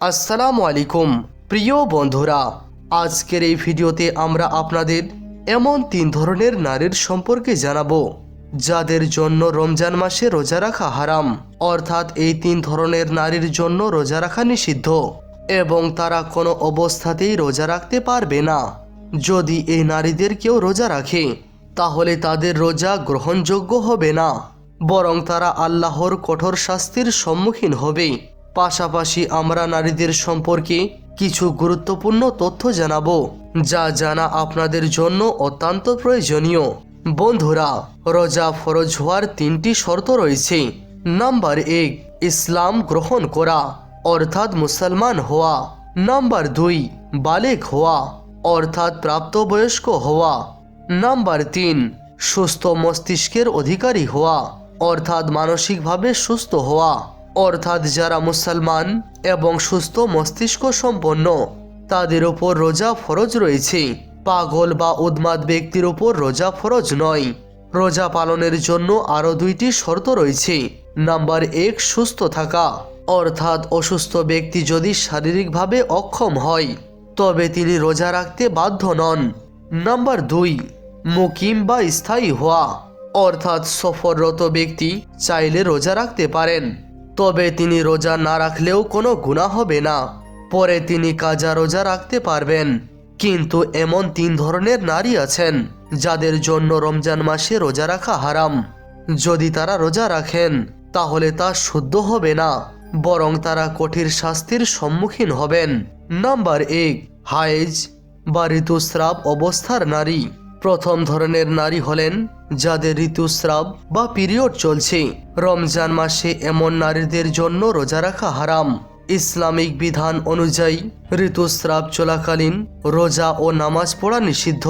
আসসালামু আলাইকুম, প্রিয় বন্ধুরা। আজকের এই ভিডিওতে আমরা আপনাদের এমন তিন ধরনের নারীর সম্পর্কে জানাব, যাদের জন্য রমজান মাসে রোজা রাখা হারাম। অর্থাৎ এই তিন ধরনের নারীর জন্য রোজা রাখা নিষিদ্ধ এবং তারা কোনো অবস্থাতেই রোজা রাখতে পারবে না। যদি এই নারীদের কেউ রোজা রাখে, তাহলে তাদের রোজা গ্রহণযোগ্য হবে না, বরং তারা আল্লাহর কঠোর শাস্তির সম্মুখীন হবে। পাশাপাশি আমরা নারীদের সম্পর্কে কিছু গুরুত্বপূর্ণ তথ্য জানাব, যা জানা আপনাদের জন্য অত্যন্ত প্রয়োজনীয়। বন্ধুরা, রোজা ফরজ হওয়ার তিনটি শর্ত রয়েছে। নাম্বার এক, ইসলাম গ্রহণ করা, অর্থাৎ মুসলমান হওয়া। নাম্বার দুই, বালেক হওয়া, অর্থাৎ প্রাপ্তবয়স্ক হওয়া। নাম্বার তিন, সুস্থ মস্তিষ্কের অধিকারী হওয়া, অর্থাৎ মানসিকভাবে সুস্থ হওয়া। অর্থাৎ যারা মুসলমান এবং সুস্থ মস্তিষ্ক সম্পন্ন, তাদের ওপর রোজা ফরজ রয়েছে। পাগল বা উন্মাদ ব্যক্তির ওপর রোজা ফরজ নয়। রোজা পালনের জন্য আরও দুইটি শর্ত রয়েছে। নাম্বার এক, সুস্থ থাকা। অর্থাৎ অসুস্থ ব্যক্তি যদি শারীরিকভাবে অক্ষম হয়, তবে তিনি রোজা রাখতে বাধ্য নন। নাম্বার দুই, মুকিম বা স্থায়ী হওয়া। অর্থাৎ সফররত ব্যক্তি চাইলে রোজা রাখতে পারেন। তবে তিনি রোজা না রাখলেও কোনো গুণা হবে না। পরে তিনি কাজা রোজা রাখতে পারবেন। কিন্তু এমন তিন ধরনের নারী আছেন, যাদের জন্য রমজান মাসে রোজা রাখা হারাম। যদি তারা রোজা রাখেন, তাহলে তা শুদ্ধ হবে না, বরং তারা কঠিন শাস্তির সম্মুখীন হবেন। নাম্বার এক হাইজ বা ঋতুস্রাব অবস্থার নারী। প্রথম ধরনের নারী হলেন যাদের ঋতুস্রাব বা পিরিয়ড চলছে। রমজান মাসে এমন নারীদের জন্য রোজা রাখা হারাম। ইসলামিক বিধান অনুযায়ী, ঋতুস্রাব চলাকালীন রোজা ও নামাজ পড়া নিষিদ্ধ।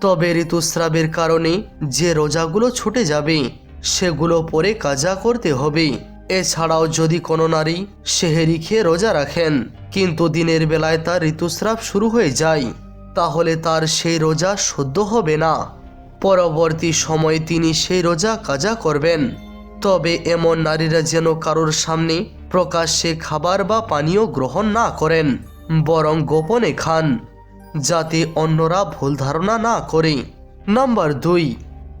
তবে ঋতুস্রাবের কারণে যে রোজাগুলো ছুটে যাবে, সেগুলো পরে কাজা করতে হবে। এছাড়াও যদি কোনো নারী সেহেরি খেয়ে রোজা রাখেন, কিন্তু দিনের বেলায় তার ঋতুস্রাব শুরু হয়ে যায়। তাহলে তার সেই রোজা শুদ্ধ হবে না। পরবর্তী সময়ে তিনি সেই রোজা কাজা করবেন। তবে এমন নারীরা যেন কারোর সামনে প্রকাশ্যে খাবার বা পানীয় গ্রহণ না করেন, বরং গোপনে খান, যাতে অন্যরা ভুল ধারণা না করে। নাম্বার দুই,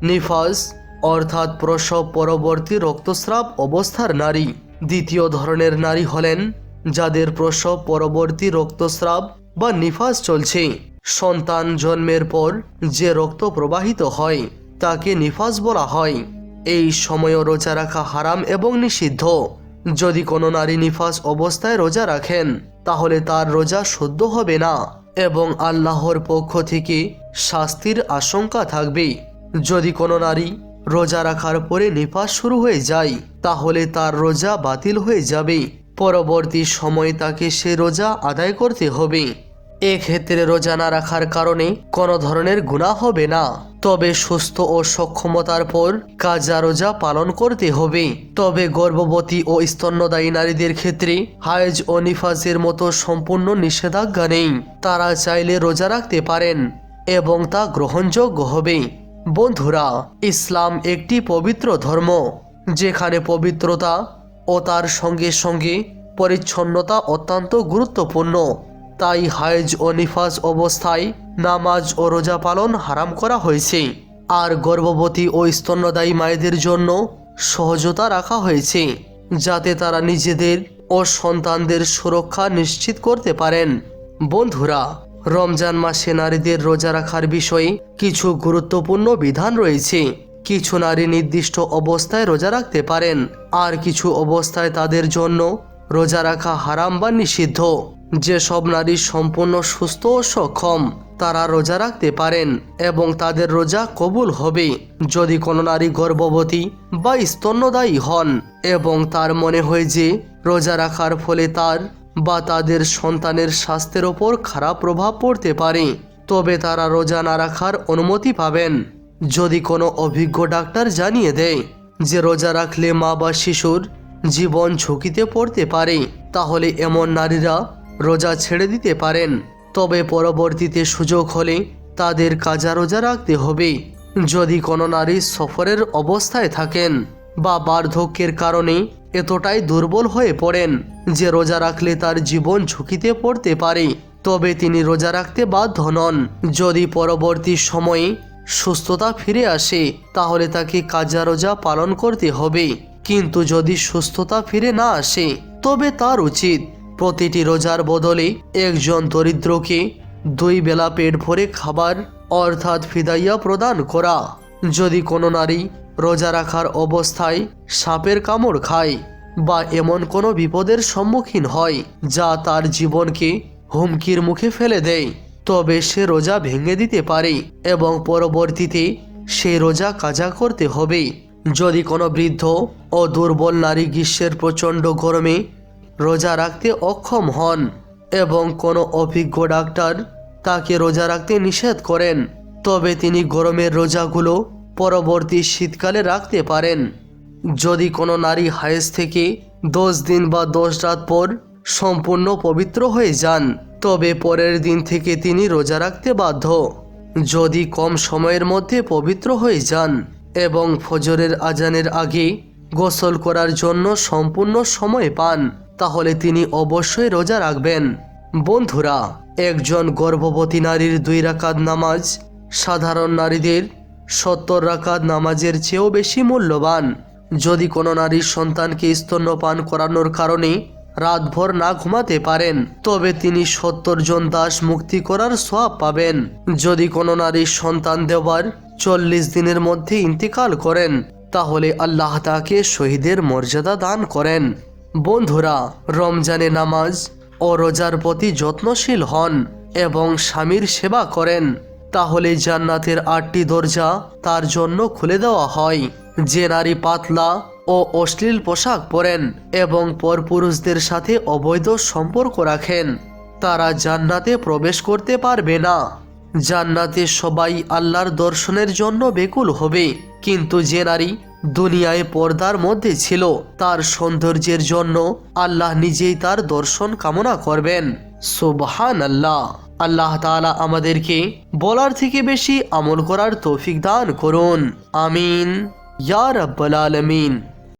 নিফাস, অর্থাৎ প্রসব পরবর্তী রক্তস্রাব অবস্থার নারী। দ্বিতীয় ধরনের নারী হলেন, যাদের প্রসব পরবর্তী রক্তস্রাব বা নিফাস চলছে। সন্তান জন্মের পর যে রক্ত প্রবাহিত হয়, তাকে নিফাস বলা হয়। এই সময়ও রোজা রাখা হারাম এবং নিষিদ্ধ। যদি কোনো নারী নিফাস অবস্থায় রোজা রাখেন, তাহলে তার রোজা শুদ্ধ হবে না এবং আল্লাহর পক্ষ থেকে শাস্তির আশঙ্কা থাকবে। যদি কোনো নারী রোজা রাখার পরে নিফাস শুরু হয়ে যায়, তাহলে তার রোজা বাতিল হয়ে যাবে। পরবর্তী সময়ে তাকে সে রোজা আদায় করতে হবে। এক্ষেত্রে রোজা না রাখার কারণে কোনো ধরনের গুণা হবে না। তবে সুস্থ ও সক্ষমতার পর কাজা রোজা পালন করতে হবে। তবে গর্ভবতী ও স্তন্যদায়ী নারীদের ক্ষেত্রে হায়েজ ও নিফাজের মতো সম্পূর্ণ নিষেধাজ্ঞা নেই। তারা চাইলে রোজা রাখতে পারেন এবং তা গ্রহণযোগ্য হবে। বন্ধুরা, ইসলাম একটি পবিত্র ধর্ম, যেখানে পবিত্রতা ও তার সঙ্গে সঙ্গে পরিচ্ছন্নতা অত্যন্ত গুরুত্বপূর্ণ। তাই হায়েজ ও নিফাজ অবস্থায় নামাজ ও রোজা পালন হারাম করা হয়েছে। আর গর্ভবতী ও স্তন্যদায়ী মায়েদের জন্য সহজতা রাখা হয়েছে, যাতে তারা নিজেদের ও সন্তানদের সুরক্ষা নিশ্চিত করতে পারেন। বন্ধুরা, রমজান মাসে নারীদের রোজা রাখার বিষয়ে কিছু গুরুত্বপূর্ণ বিধান রয়েছে। কিছু নারী নির্দিষ্ট অবস্থায় রোজা রাখতে পারেন, আর কিছু অবস্থায় তাদের জন্য রোজা রাখা হারাম বা নিষিদ্ধ। যেসব নারী সম্পূর্ণ সুস্থ ও সক্ষম, তারা রোজা রাখতে পারেন এবং তাদের রোজা কবুল হবে। যদি কোনো নারী গর্ভবতী বা স্তন্যদায়ী হন এবং তার মনে হয় যে রোজা রাখার ফলে তার বা তাদের সন্তানের স্বাস্থ্যের ওপর খারাপ প্রভাব পড়তে পারে, তবে তারা রোজা না রাখার অনুমতি পাবেন। যদি কোনো অভিজ্ঞ ডাক্তার জানিয়ে দেয় যে রোজা রাখলে মা বা শিশুর জীবন ঝুঁকিতে পড়তে পারে, তাহলে এমন নারীরা রোজা ছেড়ে দিতে পারেন। তবে পরবর্তীতে সুযোগ হলে তাদের কাজা রোজা রাখতে হবে। যদি কোনো নারী সফরের অবস্থায় থাকেন বা বার্ধক্যের কারণে এতটাই দুর্বল হয়ে পড়েন যে রোজা রাখলে তার জীবন ঝুঁকিতে পড়তে পারে, তবে তিনি রোজা রাখতে বাধ্য নন। যদি পরবর্তী সময়ে সুস্থতা ফিরে আসে, তাহলে তাকে কাজা রোজা পালন করতে হবে। কিন্তু যদি সুস্থতা ফিরে না আসে, তবে তার উচিত প্রতিটি রোজার বদলে একজন দরিদ্রকে দুই বেলা পেট ভরে খাবার অর্থাৎ ফিদাইয়া প্রদান করা। যদি কোনো নারী রোজা রাখার অবস্থায় সাপের কামড় খায় বা এমন কোনো বিপদের সম্মুখীন হয়, যা তার জীবনকে হুমকির মুখে ফেলে দেয়, তবে সে রোজা ভেঙে দিতে পারে এবং পরবর্তীতে সে রোজা কাজা করতে হবে। যদি কোনো বৃদ্ধ ও দুর্বল নারী গ্রীষ্মের প্রচণ্ড গরমে রোজা রাখতে অক্ষম হন এবং কোনো অভিজ্ঞ ডাক্তার তাকে রোজা রাখতে নিষেধ করেন, তবে তিনি গরমের রোজাগুলো পরবর্তী শীতকালে রাখতে পারেন। যদি কোনো নারী হায়েস থেকে দশ দিন বা দশ রাত পর সম্পূর্ণ পবিত্র হয়ে যান, তবে পরের দিন থেকে তিনি রোজা রাখতে বাধ্য। যদি কম সময়ের মধ্যে পবিত্র হয়ে যান এবং ফজরের আজানের আগে গোসল করার জন্য সম্পূর্ণ সময় পান, তাহলে তিনি অবশ্যই রোজা রাখবেন। বন্ধুরা, একজন গর্ভবতী নারীর দুই রাকাত নামাজ সাধারণ নারীদের সত্তর রাকাত নামাজের চেয়েও বেশি মূল্যবান। যদি কোনো নারীর সন্তানকে স্তন্যপান করানোর কারণে রাতভর না ঘুমাতে পারেন। তবে তিনি সত্তর জন দাস মুক্তি করার সোয়াব পাবেন। যদি কোনো নারীর সন্তান দেওয়ার চল্লিশ দিনের মধ্যে ইন্তিকাল করেন, তাহলে আল্লাহ তাকে শহীদের মর্যাদা দান করেন। বন্ধুরা, রমজানে নামাজ ও রোজার প্রতি যত্নশীল হন এবং স্বামীর সেবা করেন। তাহলে জান্নাতের আটটি দরজা তার জন্য খুলে দেওয়া হয়। যে নারী পাতলা ও অশ্লীল পোশাক পরেন এবং পরপুরুষদের সাথে অবৈধ সম্পর্ক রাখেন। তারা জান্নাতে প্রবেশ করতে পারবে না। জান্নাতে সবাই আল্লাহর দর্শনের জন্য বেকুল হবে। কিন্তু যে নারী দুনিয়ায় পর্দার মধ্যে ছিল, তার সৌন্দর্যের জন্য আল্লাহ নিজেই তার দর্শন কামনা করবেন। সুবহান আল্লাহ আল্লাহ তালা আমাদেরকে বলার থেকে বেশি আমল করার তৌফিক দান করুন। আমিন। ইয়া রাব্বাল আলামিন।